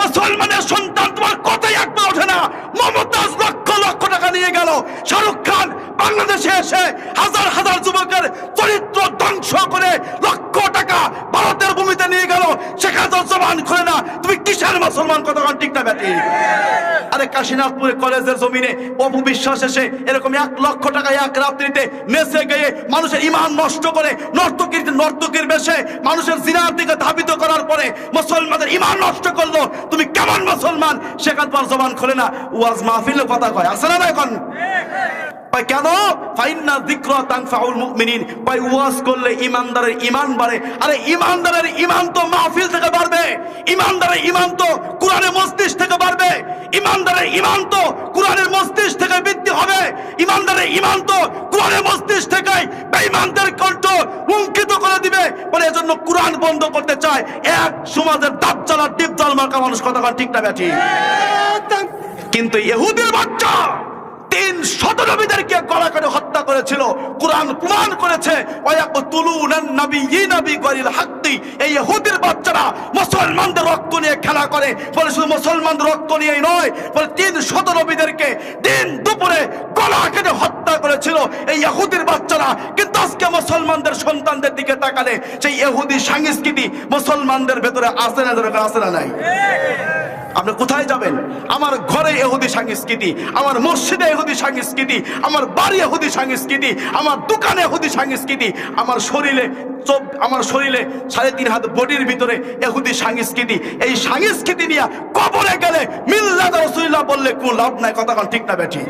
মুসলমানের সন্তান তোমার কথাই একবার ওঠে না। মমতাজ লক্ষ লক্ষ টাকা নিয়ে গেল। শাহরুখ খান বাংলাদেশে এসে হাজার হাজার যুবকের চরিত্র ধ্বংস করে লক্ষ টাকা ভারতের ভূমিতে নিয়ে গেল সেখানে জবান খুলে না। তুমি কিসের মুসলমান? কতক্ষণ ঠিক না ব্যাটি আরে কাশীনাথপুরে কলেজের জমিনে অপু বিশ্বাস এসে এরকম এক লক্ষ টাকা এক রাত্রিতে নেচে গিয়ে মানুষের ইমান নষ্ট করে নর্তকীর নর্তকীর বেশে মানুষের জিনার দিকে ধাবিত করার পরে মুসলমানের ইমান নষ্ট করল। তুমি কেমন মুসলমান? সেখান পর জবান খোলে না। ওয়াজ মাহফিলে কথা কয়। আছে না এখন? কেন? ফাইন্না যিকরা তানফাউল মুমিনিন। ওয়াজ করলে ইমানদারের ঈমান বাড়ে। আরে ইমানদারের ঈমান তো মাহফিল থেকে বাড়বে ইমানদারের ঈমান তো কোরআনের মস্তিষ্ক থেকে বাড়বে ইমানদারের ঈমান তো কোরআনের মস্তিষ্ক থেকে বৃদ্ধি হবে ইমানদারের ঈমান তো কোরআনের মস্তিষ্ক থেকে বেঈমানদের কণ্ঠ মুঙ্কিত করে দিবে। বলে এজন্য কোরআন বন্ধ করতে চায় এক সমাজের দাজ্জাল আর ডিপজাল মার্কা মানুষ কথা ঠিক না ব্যাঠি কিন্তু ইহুদির বাচ্চা তিন শত নবীদেরকে গলা করে হত্যা করেছিল, কোরআন প্রমাণ করেছে এই ইহুদির বাচ্চারা মুসলমানদের রক্ত নিয়ে খেলা করে, বলে শুধু মুসলমানদের রক্ত নিয়েই নয়, বলে তিন শত নবীদেরকে দিন দুপুরে গলা কেটে হত্যা করেছিল। এই ইহুদির বাচ্চারা কিন্তু আজকে মুসলমানদের সন্তানদের দিকে তাকালে, সেই ইহুদি সংস্কৃতি মুসলমানদের ভেতরে আসে না আসে না, নাই। আপনি কোথায় যাবেন? আমার ঘরে এহুদি সংস্কৃতি, আমার মসজিদে এহুদি সংস্কৃতি, আমার বাড়ি এহুদি সংস্কৃতি, আমার দোকানে এহুদি সংস্কৃতি, আমার শরীরে চোখ আমার শরীরে সাড়ে তিন হাত বডির ভিতরে এহুদি সংস্কৃতি। এই সংস্কৃতি নিয়ে কবরে গেলে মিল্লাদ রসুল্লাহ বললে কোন লাভ নাই কথা ঠিক না বেঠি।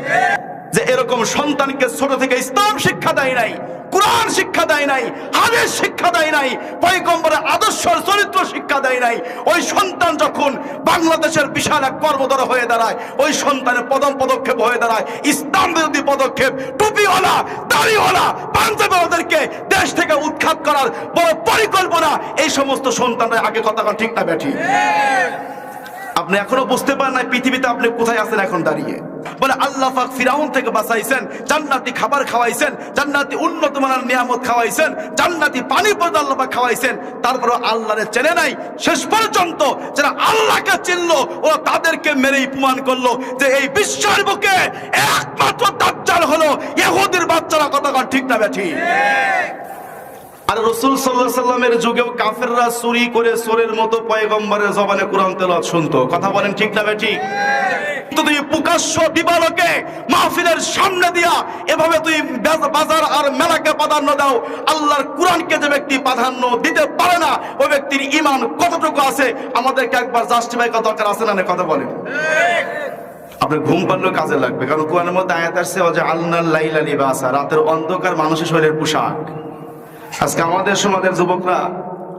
যে এরকম সন্তানকে ছোট থেকে ইসলাম শিক্ষা দেয় নাই কোরআন শিক্ষা দেয় নাই হাদিস শিক্ষা দেয় নাই পয়গম্বরের আদর্শের চরিত্র শিক্ষা দেয় নাই। ওই সন্তান যখন বাংলাদেশের বিশাল এক কর্মদর হয়ে দাঁড়ায় ওই সন্তানের পদম পদক্ষেপ হয়ে দাঁড়ায় ইসলাম বিরোধী পদক্ষেপ টুপিওয়ালা দাড়িওয়ালা পাঞ্জাবি ওদেরকে দেশ থেকে উৎখাত করার বড় পরিকল্পনা এই সমস্ত সন্তানের আগে কথা ঠিক না ব্যাঠি আপনি এখনও বুঝতে পারেন না পৃথিবীতে আপনি কোথায় আছেন এখন দাঁড়িয়ে। বলে আল্লাহ পাক ফিরাউন থেকে বাঁচাইছেন, জান্নাতি খাবার খাওয়াইছেন, জান্নাতি উন্নত মানের নিয়ামত খাওয়াইছেন, জান্নাতি পানি পর্যন্ত আল্লাহ পাক খাওয়াইছেন। তারপরে আল্লাহরে চেনে নাই। শেষ পর্যন্ত যারা আল্লাহকে চিনলো, ও তাদেরকে মেরেই প্রমাণ করল যে এই বিশ্বের বুকে একমাত্র দাজ্জাল হলো ইহুদির বাচ্চারা। কথা ঠিক না ব্যাঠি আর রসুল সাল্লাহ সাল্লামের যুগেও কাফেররা চুরি করে সোরের মতো পয়গম্বরের জবানে কোরআন তেলাওয়াত শুনতো। কথা বলেন ঠিক না কিন্তু তুই প্রকাশ্য দিবালোকে মাহফিলের সামনে দিয়া এভাবে তুই বাজার আর মেলাকে প্রাধান্য দাও, আল্লাহর কোরআনকে যে ব্যক্তি প্রাধান্য দিতে পারে না, ওই ব্যক্তির ইমান কতটুকু আছে, আমাদেরকে একবার জাস্টিফাই করা দরকার আছে না কথা বলেন। আপনার ঘুম পারলেও কাজে লাগবে, কারণ কোরআনের মধ্যে আয়াত আসছে আল্লাহ লাইলা লিবাসা, রাতের অন্ধকার মানুষের শরীরের পোশাক। আজকে আমাদের সমাজের যুবকরা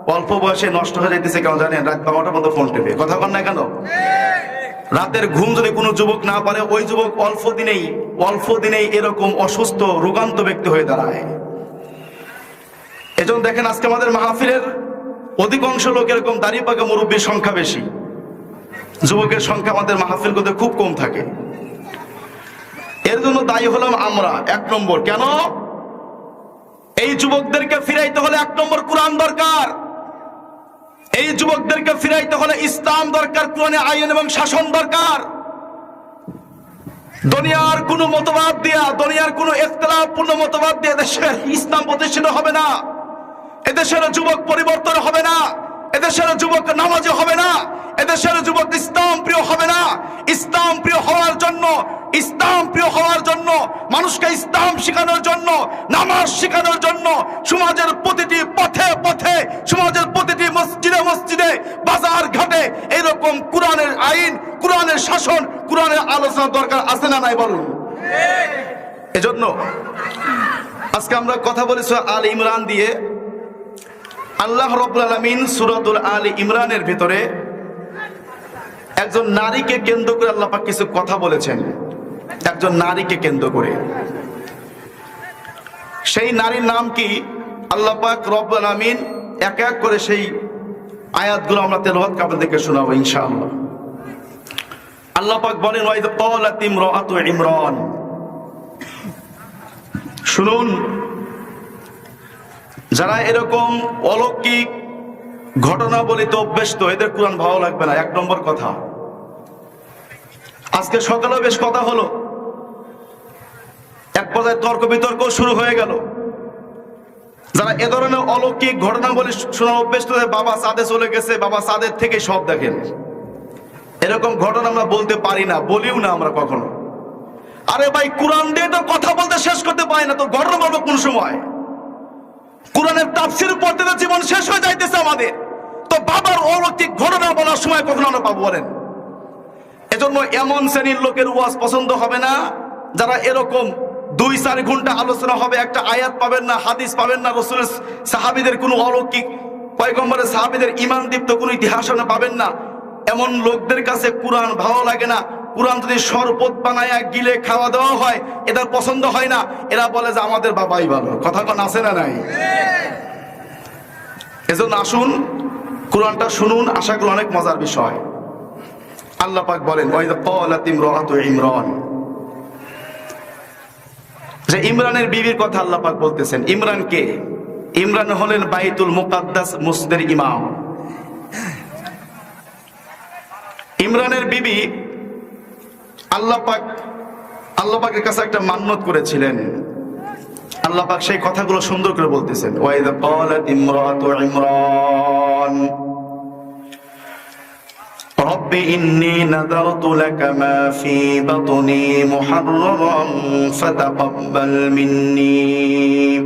অল্প বয়সে নষ্ট হয়ে যাইতেছে কেন জানেন রাত বারোটার মতো ফোন টেপে। কথা বল না কেন? রাতের ঘুম যদি কোনো যুবক না পারে, ওই যুবক অল্প দিনেই অল্প দিনেই এরকম অসুস্থ, রোগান্ত ব্যক্তি হয়ে দাঁড়ায়। এজন্য দেখেন আজকে আমাদের মাহফিলের অধিকাংশ লোক এরকম দাঁড়িয়ে পাকা মুরব্বীর সংখ্যা বেশি। যুবকের সংখ্যা আমাদের মাহফিল করতে খুব কম থাকে। এর জন্য দায়ী হলাম আমরা, এক নম্বর। কেন? এই যুবকদেরকে ফিরাইতে হলে এক নম্বর কোরআন দরকার। এই যুবকদেরকে ফিরাইতে হলে ইসলাম দরকার, কোরআনে আইন এবং শাসন দরকার। দুনিয়ার কোনো মতবাদ দিয়া, দুনিয়ার কোনো ইখতলাফপূর্ণ মতবাদ দিয়ে দেশের ইসলাম প্রতিষ্ঠিত হবে না। এদেশের যুবক পরিবর্তন হবে না। এদেশের যুবক নামাজি হবে না। এদেশের যুবক ইসলাম প্রিয় হবে না। ইসলাম প্রিয় হওয়ার জন্য ইসলাম প্রিয় হওয়ার মানুষকে ইসলাম শেখানোর জন্য, নামাজ শেখানোর জন্য সমাজের প্রতিটি পথে পথে, সমাজের প্রতিটি মসজিদে মসজিদে, বাজার ঘাটে এরকম কোরআনের আইন, কোরআনের শাসন, কোরআনের আলোচনা দরকার আছে না নাই বলুন? এজন্য আজকে আমরা কথা বলেছি আল ইমরান দিয়ে। আল্লাহ রব্বুল আলমিন সুরতুল আল ইমরানের ভিতরে একজন নারীকে কেন্দ্র করে আল্লাহ পাক কিছু কথা বলেছেন। একজন নারীকে কেন্দ্র করে। সেই নারীর নাম কি? আল্লাহ পাক রব্বুল আলমিন এক এক করে সেই আয়াতগুলো আমরা তেলাওয়াত আপনাদেরকে শোনাবো ইনশাআল্লাহ। আল্লাহ পাক বলেন ইমরান। শুনুন, যারা এরকম অলৌকিক ঘটনা বলি তো অভ্যেস এদের কোরআন ভালো লাগবে না। এক নম্বর কথা। আজকে সকালে বেশ কথা হলো। পর্যায়ে তর্ক বিতর্ক শুরু হয়ে গেল। যারা এ ধরনের অলৌকিক ঘটনা বলে শোনা অভ্যেস তো বাবা সাদে চলে গেছে, বাবা সাদের থেকে সব দেখেন। এরকম ঘটনা আমরা বলতে পারি না, বলিও না আমরা কখনো। আরে ভাই, কোরআন দিয়ে তো কথা বলতে শেষ করতে পারি না, তো ঘটনা বলব কোন সময়? কোরআনের তাফসির পড়তে তো জীবন শেষ হয়ে যাইতেছে আমাদের। তো বাবার অলৌকিক ঘটনা বলার সময় কখনো আমরা পাবো বলেন? এজন্য এমন শ্রেণির লোকের ওয়াজ পছন্দ হবে না, যারা এরকম দুই চার ঘণ্টা আলোচনা হবে, একটা আয়াত পাবেন না, হাদিস পাবেন না, রসুলের সাহাবিদের কোনো অলৌকিক, পয়গম্বরের সাহাবিদের ইমান দীপ্ত কোনো ইতিহাস পাবেন না। এমন লোকদের কাছে কোরআন ভালো লাগে না। কোরআন যদি শরবত বানায় গিলে খাওয়া দাওয়া হয়, এদের পছন্দ হয় না। এরা বলে যে আমাদের বাবাই ভালো। কথা কোন, আছে না নাই? এজন্য আসুন, কোরআনটা শুনুন, আশা করি অনেক মজার বিষয়। আল্লাহ পাক বলেন ইমরান। যে ইমরানের বিবির কথা আল্লাহ পাক বলতেছেন, ইমরান কে? ইমরান হলেন বাইতুল মুকাদ্দাস মসজিদের ইমাম। ইমরানের বিবি আল্লাহ পাক, আল্লাহ পাকের কাছে একটা মান্যত করেছিলেন। আল্লাহ পাক সেই কথাগুলো সুন্দর করে বলতেছেন ওয়াইদা ক্বালাত ইমরাতু ইমরান। رب إني نذرت لك ما في بطني محررا فتقبل مني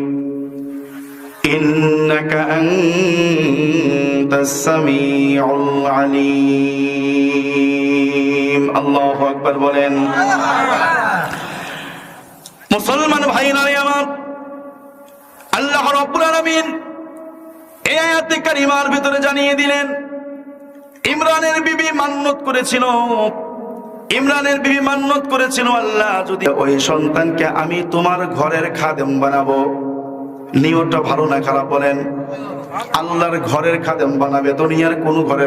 إنك أنت السميع العليم الله أكبر বলেন মুসলমান ভাইরা আমার আল্লাহ রাব্বুল আলামিন এই আয়াতে কারিমার ভিতরে জানিয়ে দিলেন ইমরানের বিবি মান্নত করেছিল। ইমরানের বিবি মান্নত করেছিল, আল্লাহ, যদি ওই সন্তানকে আমি তোমার ঘরের খাদেম বানাবো, নিয়তটা ভালো না খারাপ বলেন? আল্লাহর ঘরের খাদেম বানাবে, দুনিয়ার কোনো ঘরে